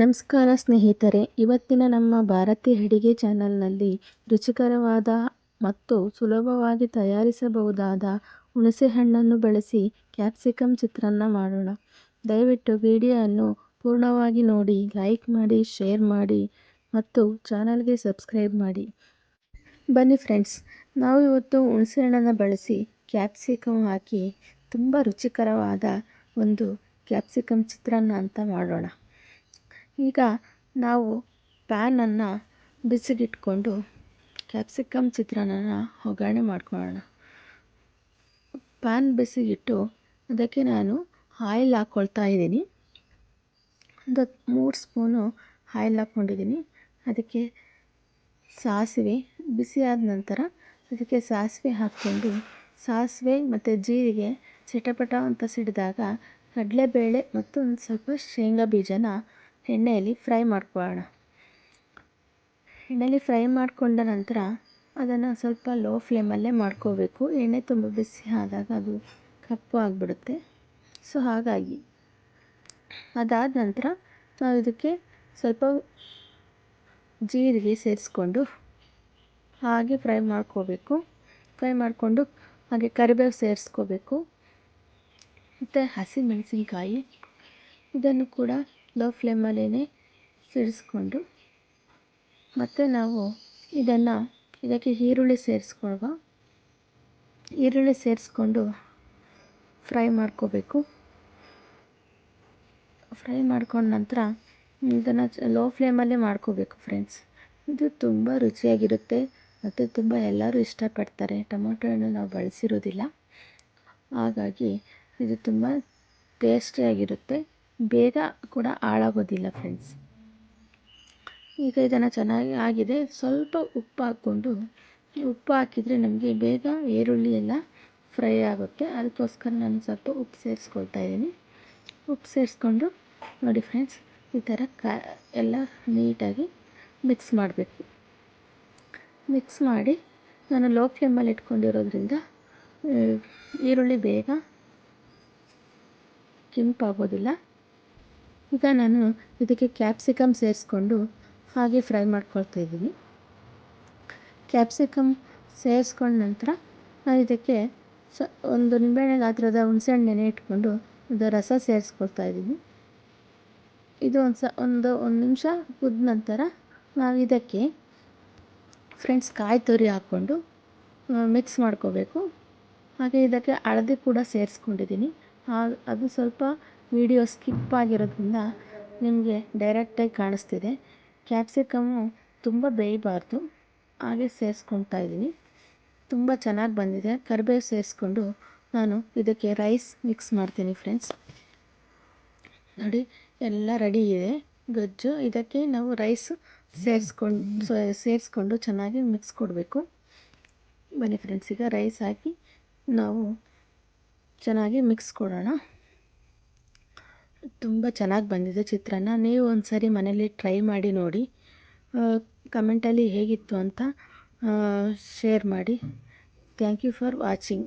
ನಮಸ್ಕಾರ ಸ್ನೇಹಿತರೆ, ಇವತ್ತಿನ ನಮ್ಮ ಭಾರತೀಯ ಅಡಿಗೆ ಚಾನಲ್ನಲ್ಲಿ ರುಚಿಕರವಾದ ಮತ್ತು ಸುಲಭವಾಗಿ ತಯಾರಿಸಬಹುದಾದ ಹುಣಸೆಹಣ್ಣನ್ನು ಬಳಸಿ ಕ್ಯಾಪ್ಸಿಕಮ್ ಚಿತ್ರಾನ್ನ ಮಾಡೋಣ. ದಯವಿಟ್ಟು ವಿಡಿಯೋವನ್ನು ಪೂರ್ಣವಾಗಿ ನೋಡಿ, ಲೈಕ್ ಮಾಡಿ, ಶೇರ್ ಮಾಡಿ ಮತ್ತು ಚಾನಲ್ಗೆ ಸಬ್ಸ್ಕ್ರೈಬ್ ಮಾಡಿ. ಬನ್ನಿ ಫ್ರೆಂಡ್ಸ್, ನಾವು ಇವತ್ತು ಹುಣಸೆಹಣ್ಣನ್ನು ಬಳಸಿ ಕ್ಯಾಪ್ಸಿಕಮ್ ಹಾಕಿ, ತುಂಬ ರುಚಿಕರವಾದ ಒಂದು ಕ್ಯಾಪ್ಸಿಕಮ್ ಚಿತ್ರಾನ್ನ ಅಂತ ಮಾಡೋಣ. ಈಗ ನಾವು ಪ್ಯಾನನ್ನು ಬಿಸಿಗಿಟ್ಕೊಂಡು ಕ್ಯಾಪ್ಸಿಕಮ್ ಚಿತ್ರಾನ್ನನ ಒಗ್ಗರಣೆ ಮಾಡ್ಕೊಳ್ಳೋಣ ಪ್ಯಾನ್ ಬಿಸಿಗಿಟ್ಟು ಅದಕ್ಕೆ ನಾನು ಆಯಿಲ್ ಹಾಕ್ಕೊಳ್ತಾ ಇದ್ದೀನಿ. ಒಂದು ಮೂರು ಸ್ಪೂನು ಆಯಿಲ್ ಹಾಕ್ಕೊಂಡಿದ್ದೀನಿ. ಅದಕ್ಕೆ ಸಾಸಿವೆ ಬಿಸಿ ಆದ ನಂತರ ಅದಕ್ಕೆ ಸಾಸಿವೆ ಹಾಕ್ಕೊಂಡು ಸಾಸಿವೆ ಮತ್ತು ಜೀರಿಗೆ ಚಿಟಪಟ ಅಂತ ಸಿಡಿದಾಗ ಕಡಲೆಬೇಳೆ ಮತ್ತು ಒಂದು ಸ್ವಲ್ಪ ಶೇಂಗಾ ಬೀಜನ ಎಣ್ಣೆಯಲ್ಲಿ ಫ್ರೈ ಮಾಡ್ಕೊಳ್ಳೋಣ ಎಣ್ಣೆಯಲ್ಲಿ ಫ್ರೈ ಮಾಡಿಕೊಂಡ ನಂತರ ಅದನ್ನು ಸ್ವಲ್ಪ ಲೋ ಫ್ಲೇಮಲ್ಲೇ ಮಾಡ್ಕೋಬೇಕು. ಎಣ್ಣೆ ತುಂಬ ಬಿಸಿ ಆದಾಗ ಅದು ಕಪ್ಪು ಆಗಿಬಿಡುತ್ತೆ. ಸೊ, ಹಾಗಾಗಿ ಅದಾದ ನಂತರ ನಾವು ಇದಕ್ಕೆ ಸ್ವಲ್ಪ ಜೀರಿಗೆ ಸೇರಿಸ್ಕೊಂಡು ಹಾಗೆ ಫ್ರೈ ಮಾಡ್ಕೋಬೇಕು. ಫ್ರೈ ಮಾಡಿಕೊಂಡು ಹಾಗೆ ಕರಿಬೇವು ಸೇರಿಸ್ಕೋಬೇಕು. ಮತ್ತು ಹಸಿಮೆಣಸಿನ್ಕಾಯಿ ಇದನ್ನು ಕೂಡ ಲೋ ಫ್ಲೇಮಲ್ಲೇ ಸಿಡಿಸ್ಕೊಂಡು ಮತ್ತು ನಾವು ಇದನ್ನು ಇದಕ್ಕೆ ಈರುಳ್ಳಿ ಸೇರಿಸ್ಕೊಳ್ವ. ಈರುಳ್ಳಿ ಸೇರಿಸ್ಕೊಂಡು ಫ್ರೈ ಮಾಡ್ಕೋಬೇಕು. ಫ್ರೈ ಮಾಡ್ಕೊಂಡ ನಂತರ ಇದನ್ನು ಲೋ ಫ್ಲೇಮಲ್ಲೇ ಮಾಡ್ಕೋಬೇಕು ಫ್ರೆಂಡ್ಸ್ ಇದು ತುಂಬ ರುಚಿಯಾಗಿರುತ್ತೆ. ಮತ್ತು ತುಂಬ ಎಲ್ಲರೂ ಇಷ್ಟಪಡ್ತಾರೆ. ಟೊಮೊಟೊ ಹಣ್ಣು ನಾವು ಬಳಸಿರೋದಿಲ್ಲ. ಹಾಗಾಗಿ ಇದು ತುಂಬ ಟೇಸ್ಟಿಯಾಗಿರುತ್ತೆ ಬೇಗ ಕೂಡ ಹಾಳಾಗೋದಿಲ್ಲ ಫ್ರೆಂಡ್ಸ್ ಈಗ ಇದನ್ನು ಚೆನ್ನಾಗಿ ಆಗಿದೆ. ಸ್ವಲ್ಪ ಉಪ್ಪು ಹಾಕ್ಕೊಂಡು, ಉಪ್ಪು ಹಾಕಿದರೆ ನಮಗೆ ಬೇಗ ಈರುಳ್ಳಿ ಎಲ್ಲ ಫ್ರೈ ಆಗುತ್ತೆ. ಅದಕ್ಕೋಸ್ಕರ ನಾನು ಸ್ವಲ್ಪ ಉಪ್ಪು ಸೇರಿಸ್ಕೊಳ್ತಾ ಇದ್ದೀನಿ. ಉಪ್ಪು ಸೇರಿಸ್ಕೊಂಡು ನೋಡಿ ಫ್ರೆಂಡ್ಸ್ ಈ ಥರ ಕ, ಎಲ್ಲ ನೀಟಾಗಿ ಮಿಕ್ಸ್ ಮಾಡಬೇಕು. ಮಿಕ್ಸ್ ಮಾಡಿ ನಾನು ಲೋ ಫ್ಲೇಮಲ್ಲಿ ಇಟ್ಕೊಂಡಿರೋದ್ರಿಂದ, ಈರುಳ್ಳಿ ಬೇಗ ಕೆಂಪಾಗೋದಿಲ್ಲ. ಈಗ ನಾನು ಇದಕ್ಕೆ ಕ್ಯಾಪ್ಸಿಕಮ್ ಸೇರಿಸ್ಕೊಂಡು ಹಾಗೆ ಫ್ರೈ ಮಾಡ್ಕೊಳ್ತಾ ಇದ್ದೀನಿ. ಕ್ಯಾಪ್ಸಿಕಮ್ ಸೇರಿಸ್ಕೊಂಡ ನಂತರ ನಾನು ಇದಕ್ಕೆ ಸ, ಒಂದು ನಿಂಬೆಹಣ್ಣೆ ಗಾತ್ರದ ಹುಣಸೆಹಣ್ಣು ನೆನೆ ಇಟ್ಕೊಂಡು ಅದರ ರಸ ಸೇರಿಸ್ಕೊಳ್ತಾ ಇದ್ದೀನಿ. ಇದು ಒಂದು ಸ ಒಂದು ಒಂದು ನಿಮಿಷ ಕುದ್ದ ನಂತರ ನಾವು ಇದಕ್ಕೆ ಫ್ರೆಂಡ್ಸ್ ಕಾಯಿ ತುರಿ ಹಾಕ್ಕೊಂಡು ಮಿಕ್ಸ್ ಮಾಡ್ಕೋಬೇಕು. ಹಾಗೆ ಇದಕ್ಕೆ ಹಳದಿ ಕೂಡ ಸೇರಿಸ್ಕೊಂಡಿದ್ದೀನಿ. ಅದು ಸ್ವಲ್ಪ ವಿಡಿಯೋ ಸ್ಕಿಪ್ ಆಗಿರೋದ್ರಿಂದ ನಿಮಗೆ ಡೈರೆಕ್ಟಾಗಿ ಕಾಣಿಸ್ತಿದೆ. ಕ್ಯಾಪ್ಸಿಕಮ್ಮು ತುಂಬ ಬೇಯಬಾರ್ದು. ಹಾಗೆ ಸೇರಿಸ್ಕೊಳ್ತಾ ಇದ್ದೀನಿ. ತುಂಬ ಚೆನ್ನಾಗಿ ಬಂದಿದೆ. ಕರಿಬೇವು ಸೇರಿಸ್ಕೊಂಡು ನಾನು ಇದಕ್ಕೆ ರೈಸ್ ಮಿಕ್ಸ್ ಮಾಡ್ತೀನಿ ಫ್ರೆಂಡ್ಸ್ ನೋಡಿ, ಎಲ್ಲ ರೆಡಿ ಇದೆ. ಗಜ್ಜು, ಇದಕ್ಕೆ ನಾವು ರೈಸ್ ಸೇರಿಸ್ಕೊಂಡು ಸೇರಿಸ್ಕೊಂಡು ಚೆನ್ನಾಗಿ ಮಿಕ್ಸ್ ಕೊಡಬೇಕು. ಬನ್ನಿ ಫ್ರೆಂಡ್ಸ್ ಈಗ ರೈಸ್ ಹಾಕಿ ನಾವು ಚೆನ್ನಾಗಿ ಮಿಕ್ಸ್ ಕೊಡೋಣ. ತುಂಬ ಚೆನ್ನಾಗಿ ಬಂದಿದೆ ಚಿತ್ರಾನ್ನ. ನೀವು ಒಂದು ಸರಿ ಮನೇಲಿ ಟ್ರೈ ಮಾಡಿ ನೋಡಿ. ಕಮೆಂಟಲ್ಲಿ ಹೇಗಿತ್ತು ಅಂತ ಶೇರ್ ಮಾಡಿ. Thank you for watching